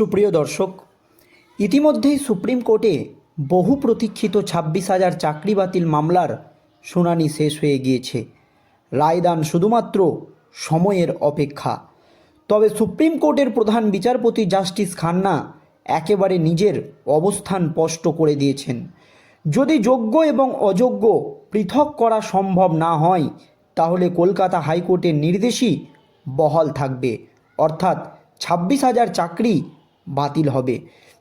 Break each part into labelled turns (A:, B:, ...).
A: সুপ্রিয় দর্শক, ইতিমধ্যেই সুপ্রিম কোর্টে বহু প্রতীক্ষিত ছাব্বিশ হাজার চাকরি বাতিল মামলার শুনানি শেষ হয়ে গিয়েছে। রায়দান শুধুমাত্র সময়ের অপেক্ষা। তবে সুপ্রিম কোর্টের প্রধান বিচারপতি জাস্টিস খান্না একেবারে নিজের অবস্থান স্পষ্ট করে দিয়েছেন। যদি যোগ্য এবং অযোগ্য পৃথক করা সম্ভব না হয়, তাহলে কলকাতা হাইকোর্টের নির্দেশই বহাল থাকবে। অর্থাৎ ছাব্বিশ হাজার চাকরি বাতিল হবে।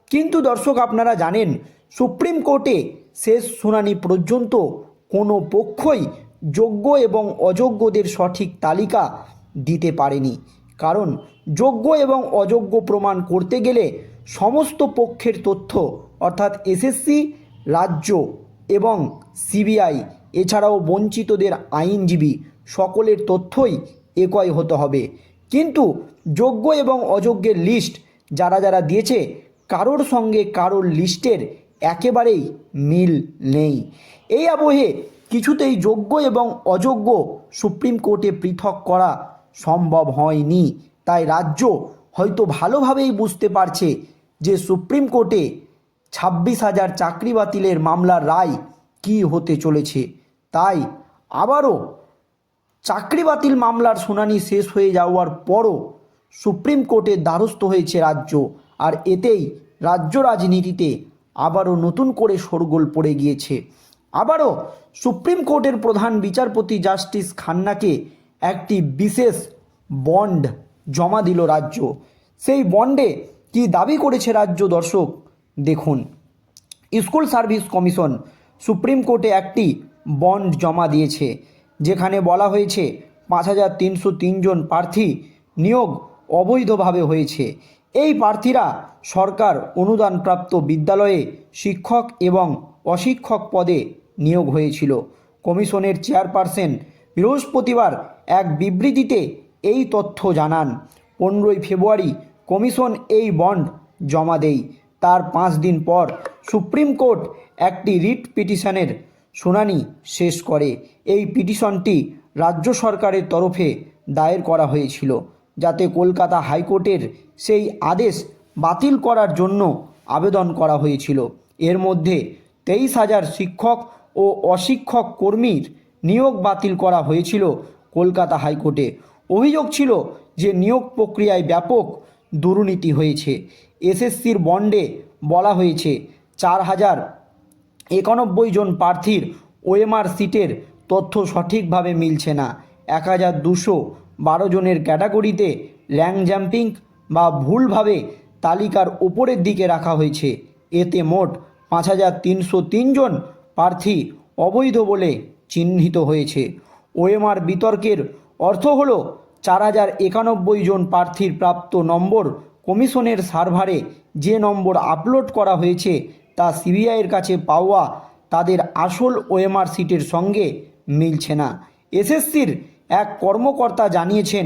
A: কিন্তু দর্শক, আপনারা জানেন, সুপ্রিম কোর্টে শেষ শুনানি পর্যন্ত কোনো পক্ষই যোগ্য এবং অযোগ্যদের সঠিক তালিকা দিতে পারেনি। কারণ, যোগ্য এবং অযোগ্য প্রমাণ করতে গেলে সমস্ত পক্ষের তথ্য, অর্থাৎ এসএসসি, রাজ্য এবং সিবিআই, এছাড়াও বঞ্চিতদের আইনজীবী, সকলের তথ্যই একই হতে হবে। কিন্তু যোগ্য এবং অযোগ্যের লিস্ট যারা যারা দিয়েছে, কারোর সঙ্গে কারোর লিস্টের একেবারেই মিল নেই। এই আবহে কিছুতেই যোগ্য এবং অযোগ্য সুপ্রিম কোর্টে পৃথক করা সম্ভব হয়নি। তাই রাজ্য হয়তো ভালোভাবেই বুঝতে পারছে যে সুপ্রিম কোর্টে ছাব্বিশ হাজার চাকরি বাতিলের মামলার রায় কী হতে চলেছে। তাই আবারও চাকরি বাতিল মামলার শুনানি শেষ হয়ে যাওয়ার পরও সুপ্রিম কোর্টের দ্বারস্থ হয়েছে রাজ্য, আর এতেই রাজ্য রাজনীতিতে আবারও নতুন করে শোরগোল পড়ে গিয়েছে। আবারও সুপ্রিম কোর্টের প্রধান বিচারপতি জাস্টিস খান্নাকে একটি বিশেষ বন্ড জমা দিল রাজ্য। সেই বন্ডে কি দাবি করেছে রাজ্য দর্শক, দেখুন। স্কুল সার্ভিস কমিশন সুপ্রিম কোর্টে একটি বন্ড জমা দিয়েছে, যেখানে বলা হয়েছে পাঁচ হাজার তিনশো তিনজন প্রার্থী নিয়োগ অবৈধভাবে হয়েছে। এই প্রার্থীরা সরকার অনুদানপ্রাপ্ত বিদ্যালয়ে শিক্ষক এবং অশিক্ষক পদে নিয়োগ হয়েছিল। কমিশনের চেয়ারপারসন বৃহস্পতিবার এক বিবৃতিতে এই তথ্য জানান। পনেরোই ফেব্রুয়ারি কমিশন এই বন্ড জমা দেয়। তার পাঁচ দিন পর সুপ্রিম কোর্ট একটি রিট পিটিশনের শুনানি শেষ করে। এই পিটিশনটি রাজ্য সরকারের তরফে দায়ের করা হয়েছিল। যাতে কলকাতা হাইকোর্টের সেই আদেশ বাতিল করার জন্য আবেদন করা হয়েছিল। এর মধ্যে তেইশ হাজার শিক্ষক ও অশিক্ষক কর্মীর নিয়োগ বাতিল করা হয়েছিল কলকাতা হাইকোর্টে। অভিযোগ ছিল যে নিয়োগ প্রক্রিয়ায় ব্যাপক দুর্নীতি হয়েছে। এসএসসির বন্ডে বলা হয়েছে চার হাজার একানব্বই জন প্রার্থীর ওএমআর সিটের তথ্য সঠিকভাবে মিলছে না। এক হাজার দুশো বারো জনের ক্যাটাগরিতে র্যাঙ্ক জাম্পিং বা ভুলভাবে তালিকার ওপরের দিকে রাখা হয়েছে। এতে মোট পাঁচ হাজার তিনশো তিনজন প্রার্থী অবৈধ বলে চিহ্নিত হয়েছে। ওএমআর বিতর্কের অর্থ হল চার হাজার একানব্বই জন প্রার্থীর প্রাপ্ত নম্বর কমিশনের সার্ভারে যে নম্বর আপলোড করা হয়েছে তা সিবিআইয়ের কাছে পাওয়া তাদের আসল ওএমআর সিটের সঙ্গে মিলছে না। এসএসসির এক কর্মকর্তা জানিয়েছেন,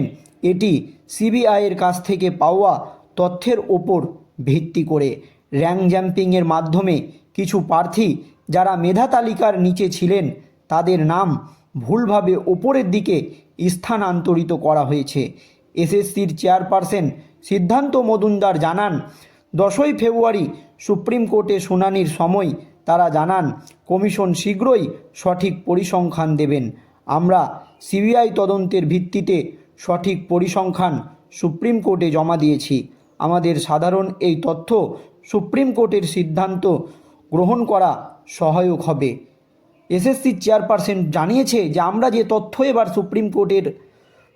A: এটি সিবিআইয়ের কাছ থেকে পাওয়া তথ্যের ওপর ভিত্তি করে। র্যাঙ্ক জাম্পিংয়ের মাধ্যমে কিছু প্রার্থী যারা মেধা তালিকার নিচে ছিলেন, তাদের নাম ভুলভাবে ওপরের দিকে স্থানান্তরিত করা হয়েছে। এসএসসির চেয়ারপারসন সিদ্ধান্ত মজুমদার জানান, দশই ফেব্রুয়ারি সুপ্রিম কোর্টে শুনানির সময় তারা জানান, কমিশন শীঘ্রই সঠিক পরিসংখ্যান দেবেন। আমরা সিবিআই তদন্তের ভিত্তিতে সঠিক পরিসংখ্যান সুপ্রিম কোর্টে জমা দিয়েছি। আমাদের সাধারণ এই তথ্য সুপ্রিম কোর্টের সিদ্ধান্ত গ্রহণ করা সহায়ক হবে। এসএসসি চেয়ারপারসন জানিয়েছে যে, আমরা যে তথ্য এবার সুপ্রিম কোর্টের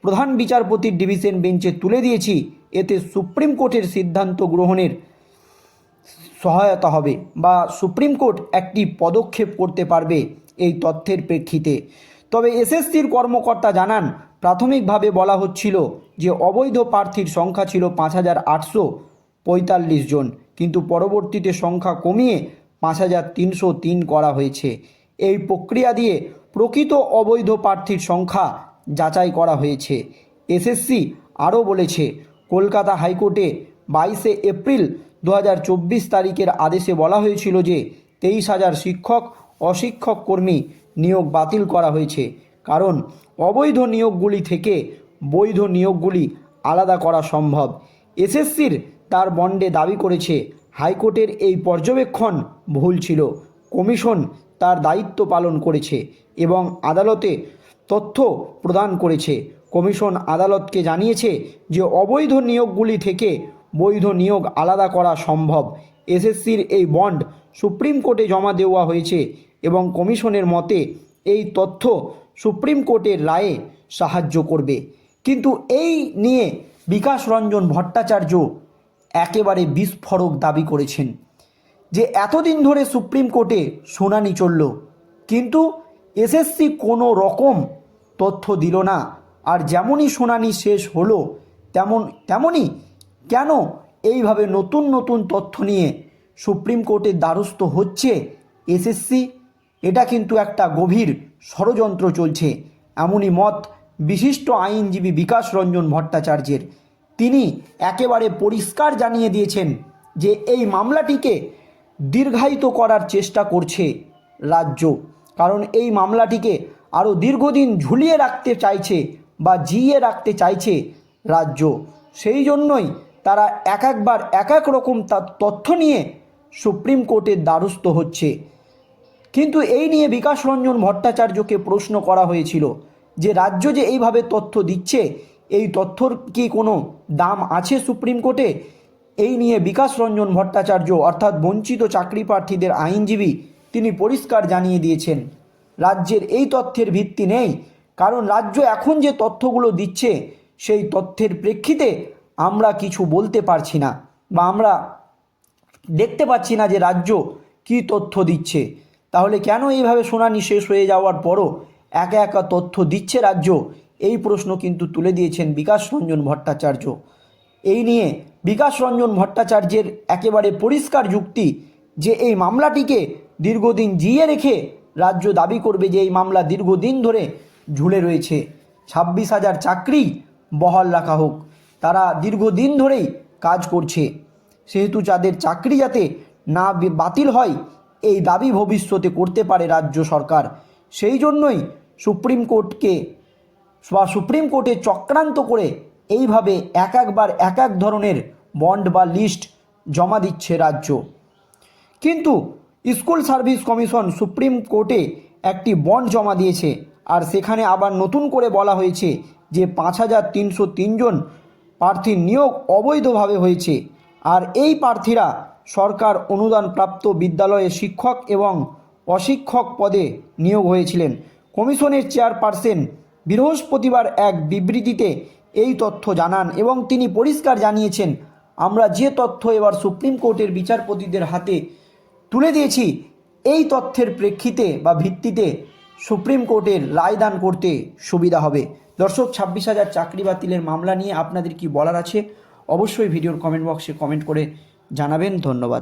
A: প্রধান বিচারপতির ডিভিশন বেঞ্চে তুলে দিয়েছি, এতে সুপ্রিম কোর্টের সিদ্ধান্ত গ্রহণের সহায়তা হবে বা সুপ্রিম কোর্ট একটি পদক্ষেপ করতে পারবে এই তথ্যের প্রেক্ষিতে। তবে এসএসসির কর্মকর্তা জানান, প্রাথমিকভাবে বলা হচ্ছিল যে অবৈধ প্রার্থীর সংখ্যা ছিল পাঁচ হাজার আটশো পঁয়তাল্লিশ জন, কিন্তু পরবর্তীতে সংখ্যা কমিয়ে পাঁচ হাজার তিনশো তিন করা হয়েছে। এই প্রক্রিয়া দিয়ে প্রকৃত অবৈধ প্রার্থীর সংখ্যা যাচাই করা হয়েছে। এসএসসি আরও বলেছে, কলকাতা হাইকোর্টে বাইশে এপ্রিল দু হাজার চব্বিশ তারিখের আদেশে বলা হয়েছিল যে তেইশ হাজার শিক্ষক অশিক্ষক কর্মী নিয়োগ বাতিল করা হয়েছে। কারণ অবৈধ নিয়োগগুলি থেকে বৈধ নিয়োগগুলি আলাদা করা সম্ভব। এসএসসির তার বন্ডে দাবি করেছে, হাইকোর্টের এই পর্যবেক্ষণ ভুল ছিল। কমিশন তার দায়িত্ব পালন করেছে এবং আদালতে তথ্য প্রদান করেছে। কমিশন আদালতকে জানিয়েছে যে, অবৈধ নিয়োগগুলি থেকে বৈধ নিয়োগ আলাদা করা সম্ভব। এসএসসির এই বন্ড সুপ্রিম কোর্টে জমা দেওয়া হয়েছে এবং কমিশনের মতে এই তথ্য সুপ্রিম কোর্টের রায়ে সাহায্য করবে। কিন্তু এই নিয়ে বিকাশ রঞ্জন ভট্টাচার্য একেবারে বিস্ফোরক দাবি করেছেন যে এতদিন ধরে সুপ্রিম কোর্টে শুনানি চলল, কিন্তু এসএসসি কোনো রকম তথ্য দিল না। আর যেমনই শুনানি শেষ হলো, তেমন, তেমনই কেন এইভাবে নতুন নতুন তথ্য নিয়ে সুপ্রিম কোর্টের দ্বারস্থ হচ্ছে এসএসসি এটা কিন্তু একটা গভীর ষড়যন্ত্র চলছে। এমনই মত বিশিষ্ট আইনজীবী বিকাশ রঞ্জন ভট্টাচার্যের। তিনি একেবারে পরিষ্কার জানিয়ে দিয়েছেন যে এই মামলাটিকে দীর্ঘায়িত করার চেষ্টা করছে রাজ্য। কারণ এই মামলাটিকে আরও দীর্ঘদিন ঝুলিয়ে রাখতে চাইছে বা জিয়ে রাখতে চাইছে রাজ্য। সেই জন্যই তারা এক একবার এক এক রকম তা- তথ্য নিয়ে সুপ্রিম কোর্টের দ্বারস্থ হচ্ছে। কিন্তু এই নিয়ে বিকাশ রঞ্জন ভট্টাচার্যকে প্রশ্ন করা হয়েছিল যে রাজ্য যে এইভাবে তথ্য দিচ্ছে, এই তথ্যর কি কোনো দাম আছে সুপ্রিম কোর্টে? এই নিয়ে বিকাশ রঞ্জন ভট্টাচার্য অর্থাৎ বঞ্চিত চাকরি প্রার্থীদের আইনজীবী তিনি পরিষ্কার জানিয়ে দিয়েছেন, রাজ্যের এই তথ্যের ভিত্তি নেই। কারণ রাজ্য এখন যে তথ্যগুলো দিচ্ছে, সেই তথ্যের প্রেক্ষিতে আমরা কিছু বলতে পারছি না বা আমরা দেখতে পাচ্ছি না যে রাজ্য কি তথ্য দিচ্ছে। তাহলে কেন এইভাবে শুনানি শেষ হয়ে যাওয়ার পরও একা একা তথ্য দিচ্ছে রাজ্য? এই প্রশ্ন কিন্তু তুলে দিয়েছেন বিকাশ রঞ্জন ভট্টাচার্য। এই নিয়ে বিকাশ রঞ্জন ভট্টাচার্যের একেবারে পরিষ্কার যুক্তি যে এই মামলাটিকে দীর্ঘদিন জিয়ে রেখে রাজ্য দাবি করবে যে এই মামলা দীর্ঘদিন ধরে ঝুলে রয়েছে। ছাব্বিশ হাজার চাকরি বহাল রাখা হোক, তারা দীর্ঘদিন ধরেই কাজ করছে। সেহেতু যাদের চাকরি যাতে না বাতিল হয় এই দাবি ভবিষ্যতে করতে পারে রাজ্য সরকার। সেই জন্যই সুপ্রিম কোর্টকে বা সুপ্রিম কোর্টে চক্রান্ত করে এইভাবে এক একবার এক এক ধরনের বন্ড বা লিস্ট জমা দিচ্ছে রাজ্য। কিন্তু স্কুল সার্ভিস কমিশন সুপ্রিম কোর্টে একটি বন্ড জমা দিয়েছে আর সেখানে আবার নতুন করে বলা হয়েছে যে পাঁচ হাজার তিনশো তিনজন প্রার্থীর নিয়োগ অবৈধভাবে হয়েছে। আর এই প্রার্থীরা সরকার অনুদানপ্রাপ্ত বিদ্যালয়ে শিক্ষক এবং অশিক্ষক পদে নিয়োগ হয়েছিলেন। কমিশনের চেয়ারপারসন বৃহস্পতিবার এক বিবৃতিতে এই তথ্য জানান এবং তিনি পরিষ্কার জানিয়েছেন, আমরা যে তথ্য এবার সুপ্রিম কোর্টের বিচারপতিদের হাতে তুলে দিয়েছি, এই তথ্যের প্রেক্ষিতে বা ভিত্তিতে সুপ্রিম কোর্টের রায়দান করতে সুবিধা হবে। দর্শক, ছাব্বিশ হাজার চাকরি বাতিলের মামলা নিয়ে আপনাদের কি বলার আছে? অবশ্যই ভিডিওর কমেন্ট বক্সে কমেন্ট করে জানাবেন ধন্যবাদ।